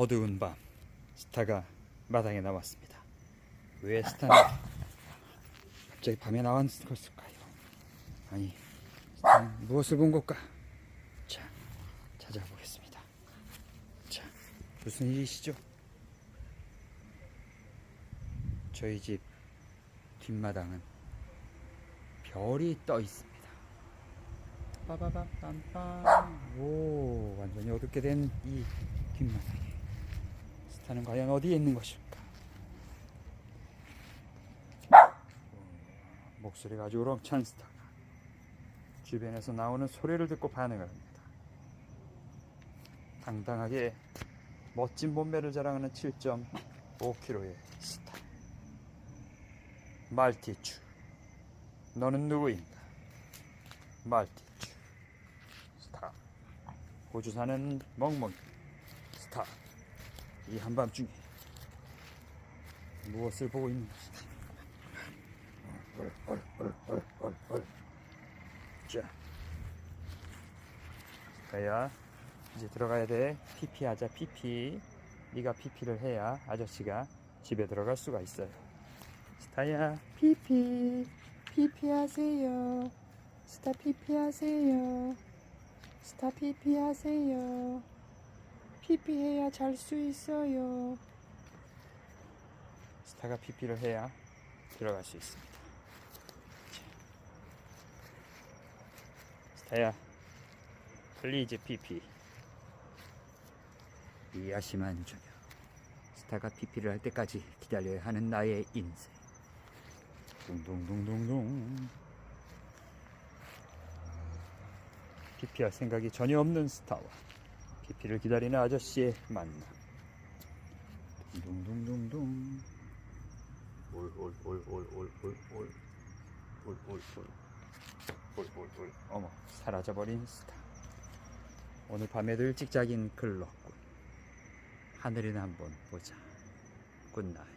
어두운 밤 스타가 마당에 나왔습니다. 왜 스타는 갑자기 밤에 나온 것일까요? 아니 스타는 무엇을 본 걸까? 자 찾아보겠습니다. 자 무슨 일이시죠? 저희 집 뒷마당은 별이 떠 있습니다. 빠바밤 빰빰 오 완전히 어둡게 된 이 뒷마당 에 스타는 과연 어디에 있는 것일까? 오, 목소리가 아주 우렁찬 스타가 주변에서 나오는 소리를 듣고 반응을 합니다. 당당하게 멋진 몸매를 자랑하는 7.5kg의 스타 말티추 너는 누구인가? 말티추 스타 호주 사는 멍멍이 스타 이 한밤중에 무엇을 보고 있는 얼. 자 스타야. 이제 들어가야 돼. 피피 하자 피피. 네가 피피를 해야 아저씨가 집에 들어갈 수가 있어요. 스타야 피피. 피피 하세요. 스타 피피 하세요. 스타 피피 하세요 피피 해야 잘 수 있어요. 스타가 피피를 해야 들어갈 수 있습니다. 자. 스타야 플리즈 피피. 이 야심한 저녁 스타가 피피를 할 때까지 기다려야 하는 나의 인생. 둥둥둥둥둥. 피피할 생각이 전혀 없는 스타와 피피를 기다리는 아저씨의 만남. 둥둥둥둥둥 올올올올올올올올올올올 어머 사라져버린 스타. 오늘 일찍 자긴 글렀군. 하늘이나 한번 보자. 굿나잇